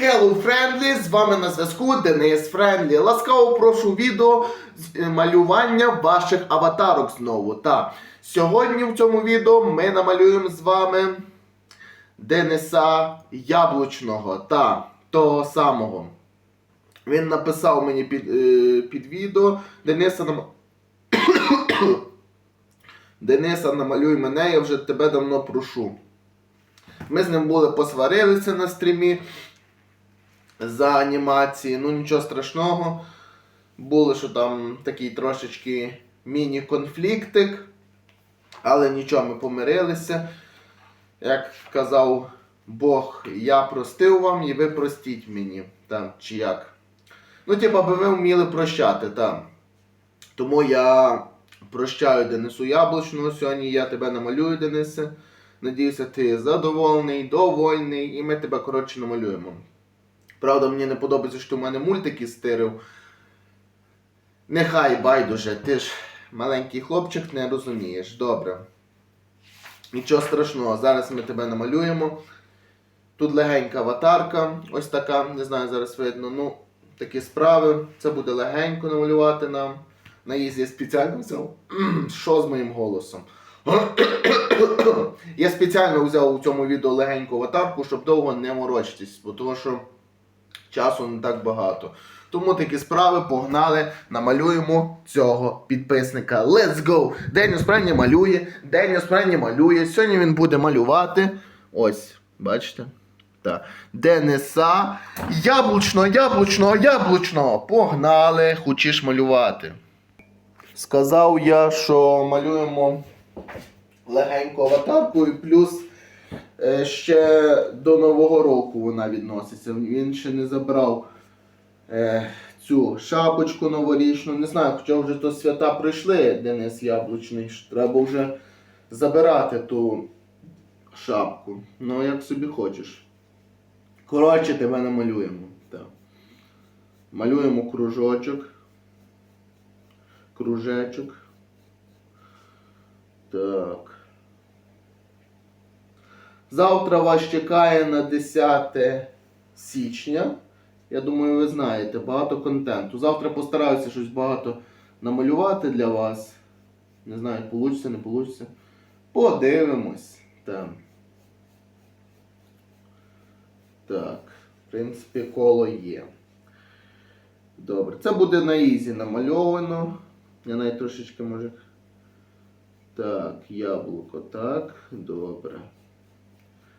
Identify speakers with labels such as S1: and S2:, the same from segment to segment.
S1: Hello Friendly, з вами на зв'язку Денис Френдлі. Ласкаво прошу відео з е, малювання ваших аватарок знову. Та сьогодні в цьому відео ми намалюємо з вами Дениса Яблучного та того самого. Він написав мені під, е, під відео Дениса нам... Дениса, намалюй мене, я вже тебе давно прошу. Ми з ним були посварилися на стрімі за анімації. Ну нічого страшного. Було, що там такий трошечки міні-конфліктик. Але нічого, ми помирилися. Як казав Бог, я простив вам і ви простіть мені. Там, чи як. Ну, типа, би ви вміли прощати, так. Тому я прощаю Денису Яблучного. Сьогодні я тебе намалюю, Денисе. Надіюся, ти задоволений, довольний, і ми тебе коротше намалюємо. Правда, мені не подобається, що ти в мене мультики стирив. Нехай байдуже, ти ж маленький хлопчик не розумієш. Добре. Нічого страшного, зараз ми тебе намалюємо. Тут легенька аватарка, ось така, не знаю, зараз видно. Ну, такі справи. Це буде легенько намалювати нам. На їзі я спеціально взяв. Що з моїм голосом? Я спеціально взяв у цьому відео легеньку аватарку, щоб довго не морочитись, бо тому що часу не так багато. Тому такі справи погнали, намалюємо цього підписника. Let's go! Деніс Прені малює, Деніс Прені малює. Сьогодні він буде малювати. Ось, бачите? Так. Дениса. Яблучно, яблучно, яблучно. Погнали, хочеш малювати. Сказав я, що малюємо легеньку аватарку і плюс ще до Нового року вона відноситься. Він ще не забрав е, цю шапочку новорічну. Не знаю, хоча вже то свята прийшли, Денис Яблучний. Треба вже забирати ту шапку. Ну, як собі хочеш. Коротше, тебе намалюємо. Так. Малюємо кружочок. Кружечок. Так. Завтра вас чекає на 10 січня. Я думаю, ви знаєте, багато контенту. Завтра постараюся щось багато намалювати для вас. Не знаю, вийде, не вийде. Подивимось. Так. Так, в принципі, коло є. Добре. Це буде на ізі намальовано. Я навіть трошечки може. Так, яблуко, так, добре.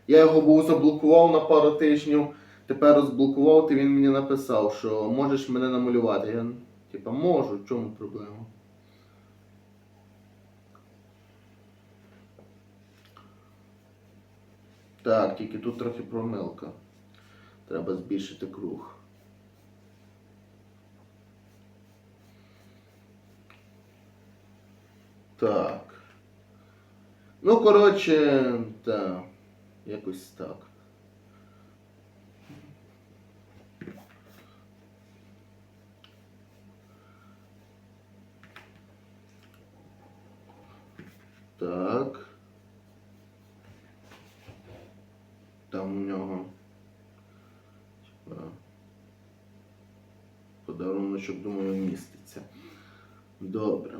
S1: Я його був заблокував на пару тижнів. Тепер розблокував, і він мені написав, що можеш мене намалювати. Я типа можу, в чому проблема? Так, тільки тут трохи промилка. Треба збільшити круг. Так. Ну, коротше, так. Якось так. Так. Там у нього. типа, Подаруночок, думаю, міститься. Добре.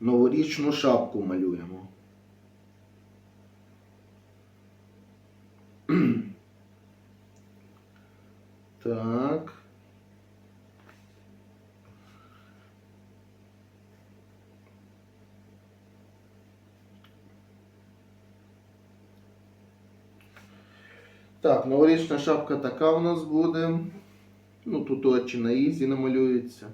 S1: Новорічну шапку малюємо. Так. Так, новорічна шапка така у нас буде. Ну, тут очі на ізі намалюються.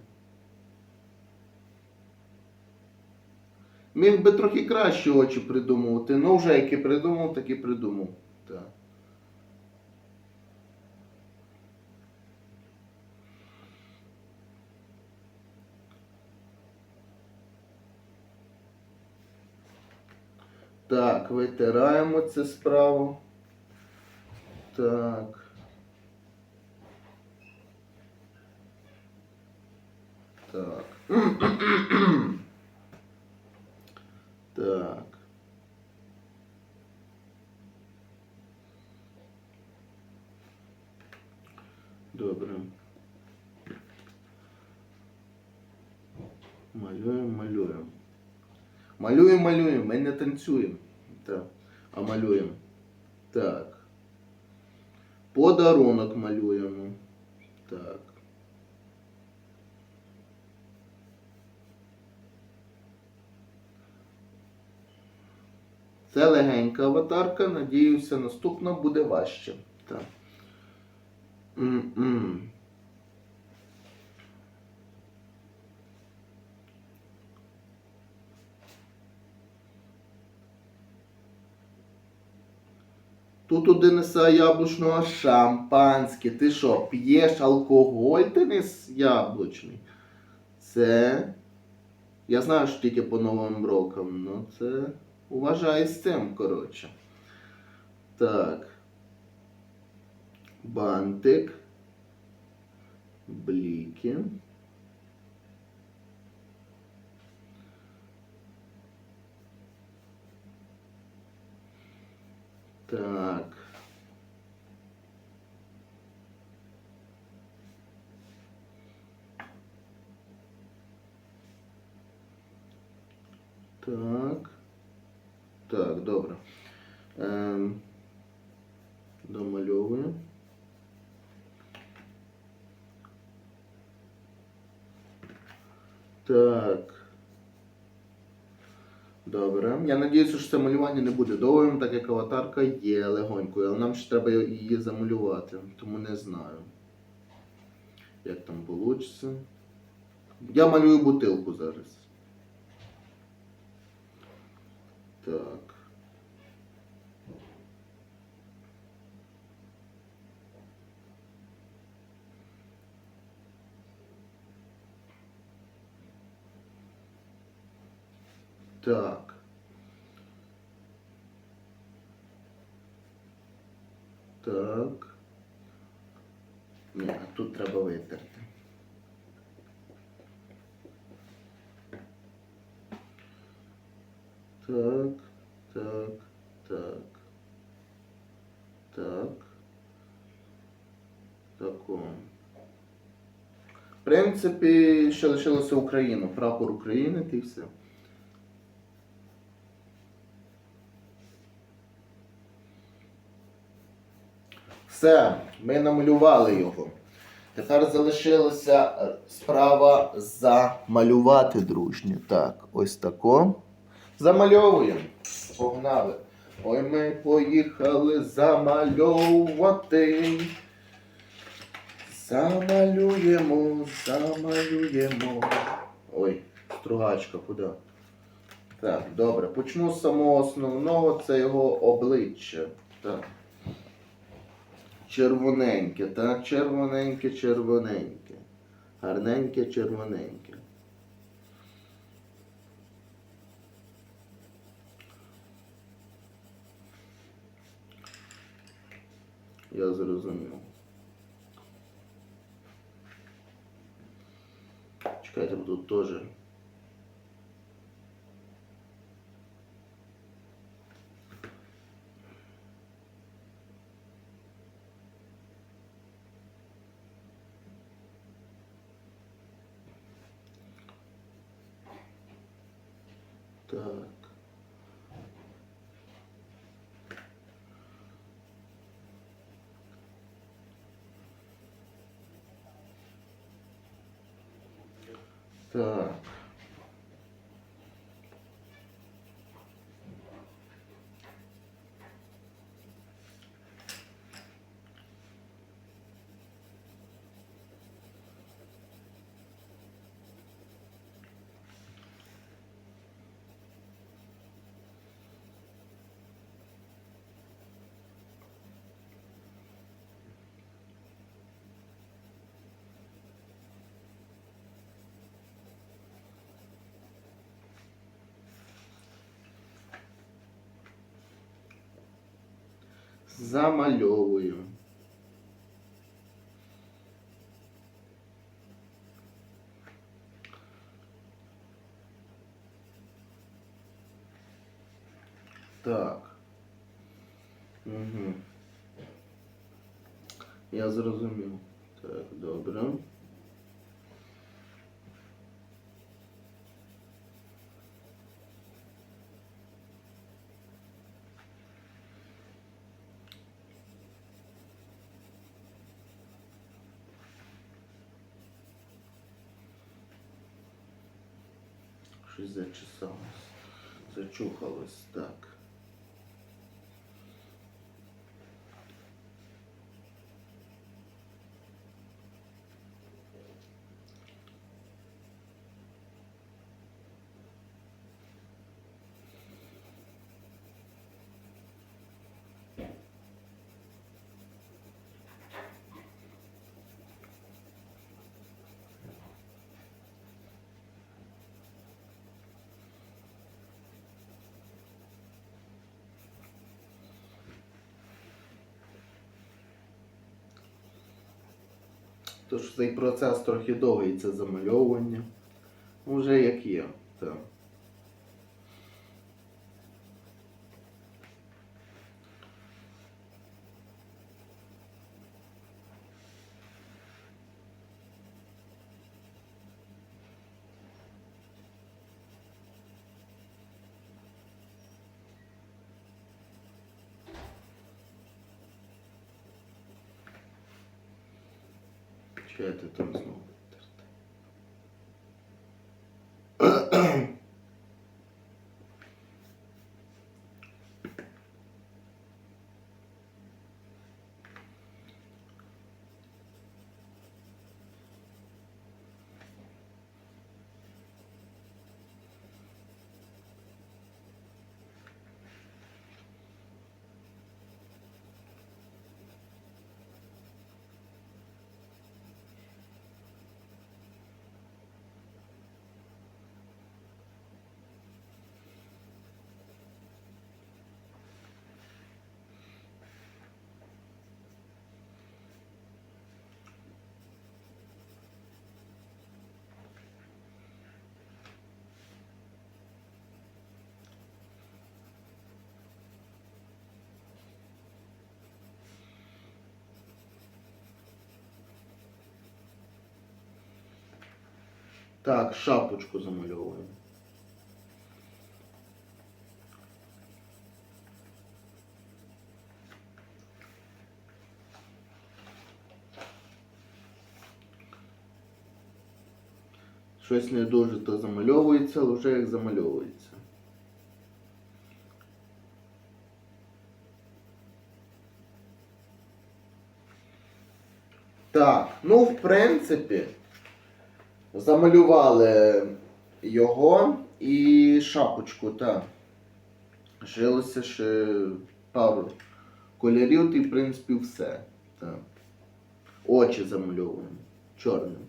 S1: Міг би трохи краще очі придумувати. Ну, вже які придумав, так і придумав. Так. Так, витираємо це справу. Так. Так. Так. Добре. Малюємо, малюємо. Малюємо, малюємо. Ми не танцюємо. Так. А малюємо. Так. Подарунок малюємо. Так. Це легенька аватарка. Надіюся, наступна буде важче. Так. М-м. Тут у Дениса яблучного шампанське. Ти що, п'єш алкоголь, Денис яблучний? Це. Я знаю, що тільки по новим рокам, ну це. Уважай з цим, коротше. Так. Бантик. Бліки. Так. Так. Так, добре. Ем, домальовую. Так. Добре. Я надіюся, що це малювання не буде довгим, так як аватарка є легонькою, але нам ще треба її замалювати, тому не знаю. Як там вийде. Я малюю бутилку зараз. Так. Так. Так. Ні, тут треба витерти. Так, так, так. Так. Тако. В принципі, ще лишилося Україну. Прапор України, ти все. Все, ми намалювали його. Тепер залишилася справа замалювати дружнє. Так, ось тако. Замальовуємо. Погнали. Ой, ми поїхали замальовувати. Замалюємо, замалюємо. Ой, стругачка, куди? Так, добре. Почну з самого основного, це його обличчя. Так. Червоненьке, так, червоненьке, червоненьке. Гарненьке, червоненьке. Я зрозумів. Чекайте, тут теж. Так. Так. Замальовую. Так. Угу. Я зрозумів. Так, добре. Щось зачесалось. Зачухалось. Так. Тож цей процес трохи довгий, це замальовування. Вже як є. Так. Ти там знову? Так, шапочку замальовуємо. Щось не дуже то замальовується, але вже як замальовується. Так, ну в принципі, замалювали його і шапочку, так. Жилося ще пару кольорів, і в принципі все. Так. Очі замальовуємо чорним.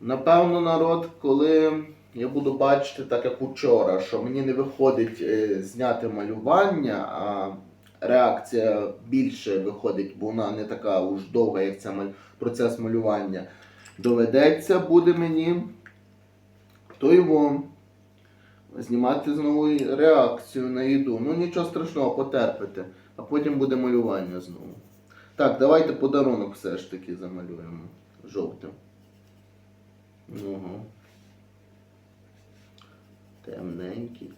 S1: Напевно, народ, коли я буду бачити, так як учора, що мені не виходить е, зняти малювання, а реакція більше виходить, бо вона не така уж довга, як маль- процес малювання, доведеться буде мені, то його знімати знову реакцію на їду. Ну нічого страшного, потерпите, а потім буде малювання знову. Так, давайте подарунок все ж таки замалюємо жовтим. Uhum. Até nem que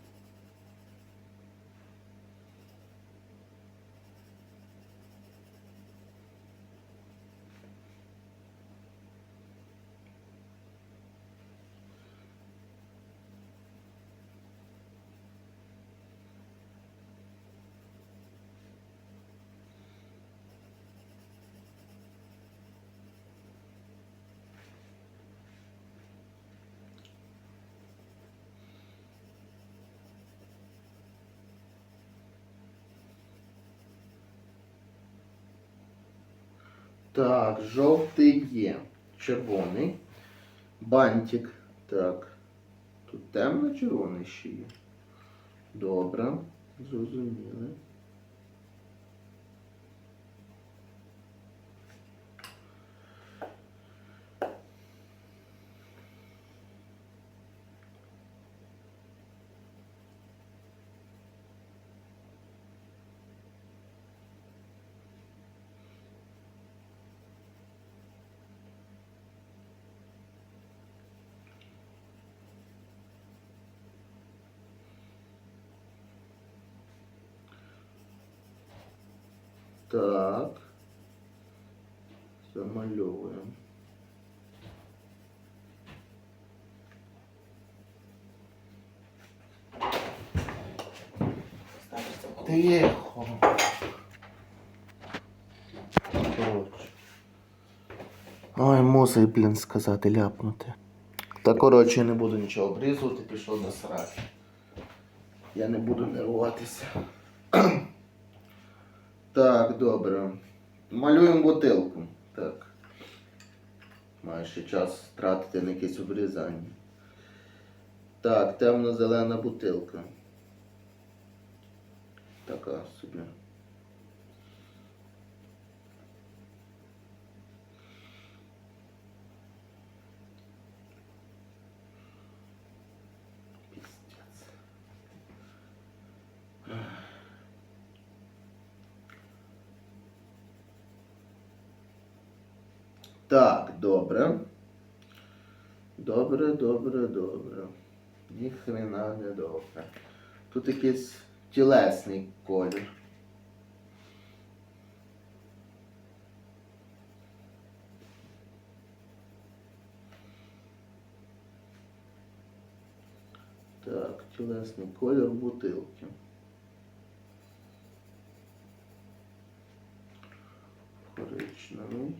S1: Так, жовтий є. Червоний. Бантик. Так. Тут темно-червоний ще є. Добре. Зрозуміли. Так. Замальовуємо. Тихо. Коротше. Ой, мусить, блін, сказати, ляпнути. Та коротше, я не буду нічого обрізувати, пішов на сарай. Я не буду нервуватися. Так, добре. Малюємо бутилку. Так. Маю ще час тратити на якесь обрізання. Так, темно-зелена бутилка. Така собі. Так, добре. Добре, добре, добре. Ні хрена не добре. Тут якийсь тілесний колір. Так, тілесний колір бутилки. Коричневий.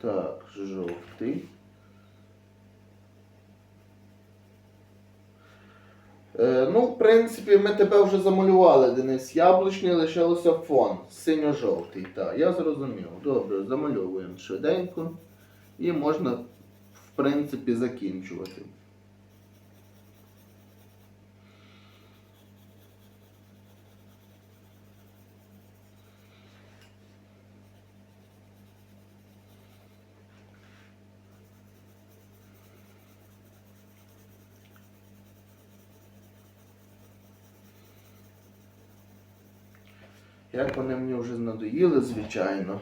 S1: Так, жовтий. Е, ну, в принципі, ми тебе вже замалювали, Денис. Яблучний лишилося фон. Синьо-жовтий. Так, я зрозумів. Добре, замальовуємо швиденько. І можна, в принципі, закінчувати. Як вони мені вже надоїли, звичайно.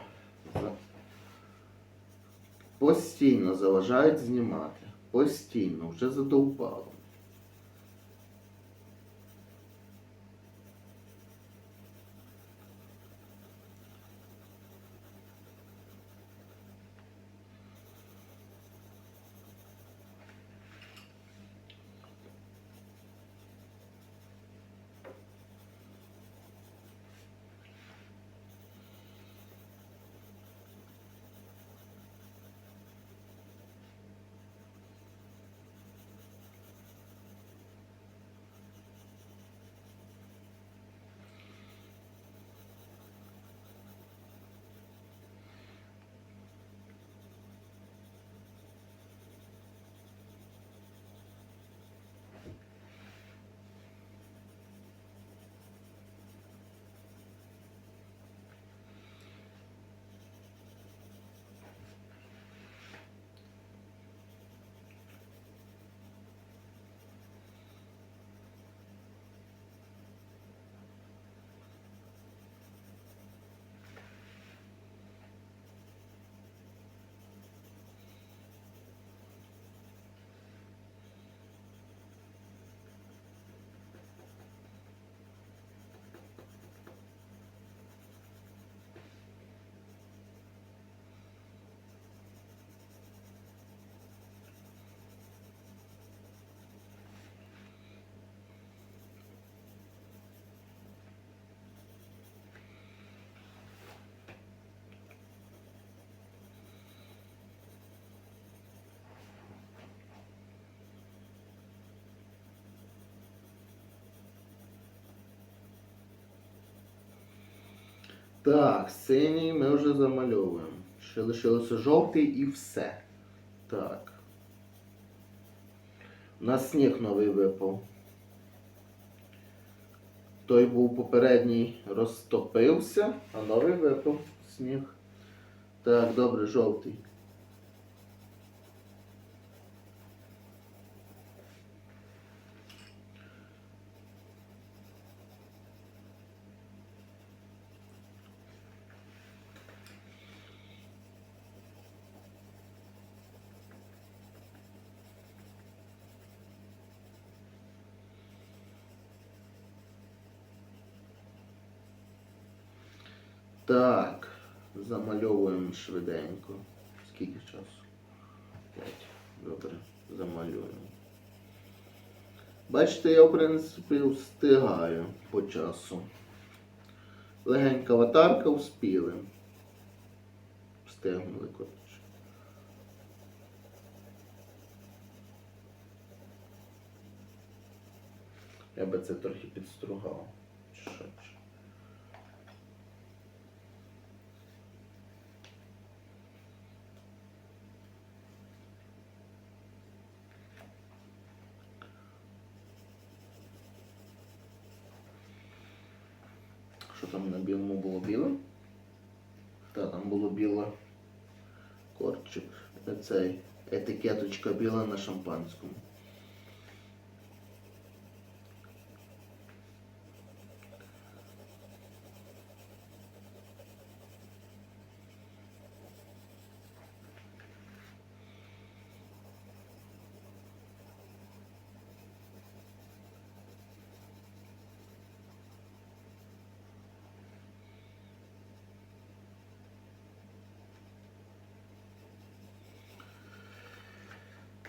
S1: Постійно заважають знімати. Постійно, вже задовбало. Так, синій ми вже замальовуємо. Ще лишилося жовтий і все. Так. У нас сніг новий випав. Той був попередній розтопився, а новий випав сніг. Так, добре, жовтий. Так, замальовуємо швиденько. Скільки часу? П'ять. Добре, замалюємо. Бачите, я, в принципі, встигаю по часу. Легенька аватарка вспіли. Встигнули, коротше. Я би це трохи підстругав. Що ж. Що там на білому було біле? Та там було біле корчик. Цей етикеточка біла на шампанському.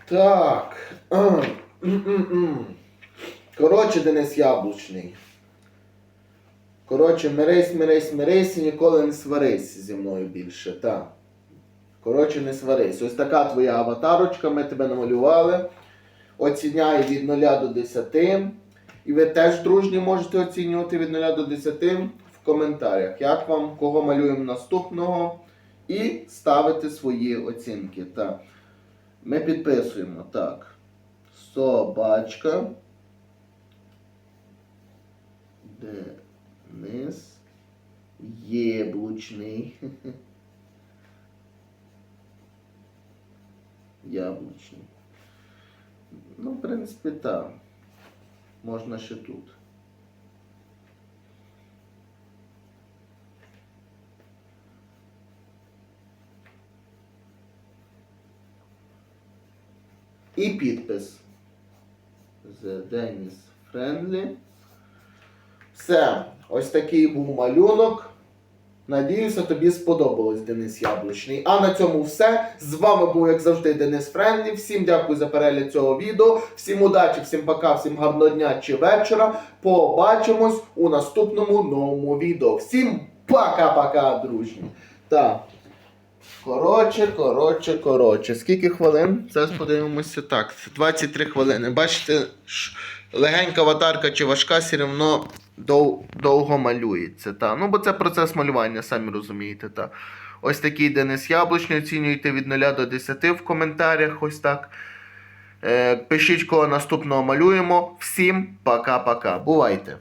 S1: Так. Коротше, Денис Яблучний. Коротше, мирись, мирись, мирись і ніколи не сварись зі мною більше. Так. Коротше, не сварись. Ось така твоя аватарочка, ми тебе намалювали. Оціняю від 0 до 10. І ви теж дружні можете оцінювати від 0 до 10 в коментарях. Як вам, кого малюємо наступного. І ставити свої оцінки. Так. Ми підписуємо так. Собачка. Денис. Єблучний. Яблучний. Ну, в принципі, так. Можна ще тут. І підпис. The Dennis Friendly. Все. Ось такий був малюнок. Надіюся, тобі сподобалось Денис Яблучний. А на цьому все. З вами був, як завжди, Денис Френдлі. Всім дякую за перегляд цього відео. Всім удачі, всім пока, всім гарного дня чи вечора. Побачимось у наступному новому відео. Всім пока-пока, дружні. Так. Коротше, коротше, коротше. Скільки хвилин? Зараз подивимося так. 23 хвилини. Бачите, легенька аватарка чи важка, все одно дов, довго малюється. Та. Ну, бо це процес малювання, самі розумієте. Та. Ось такий Денис Яблучний. Оцінюйте від 0 до 10 в коментарях. Ось так. Е, пишіть, кого наступного малюємо. Всім пока-пока. Бувайте!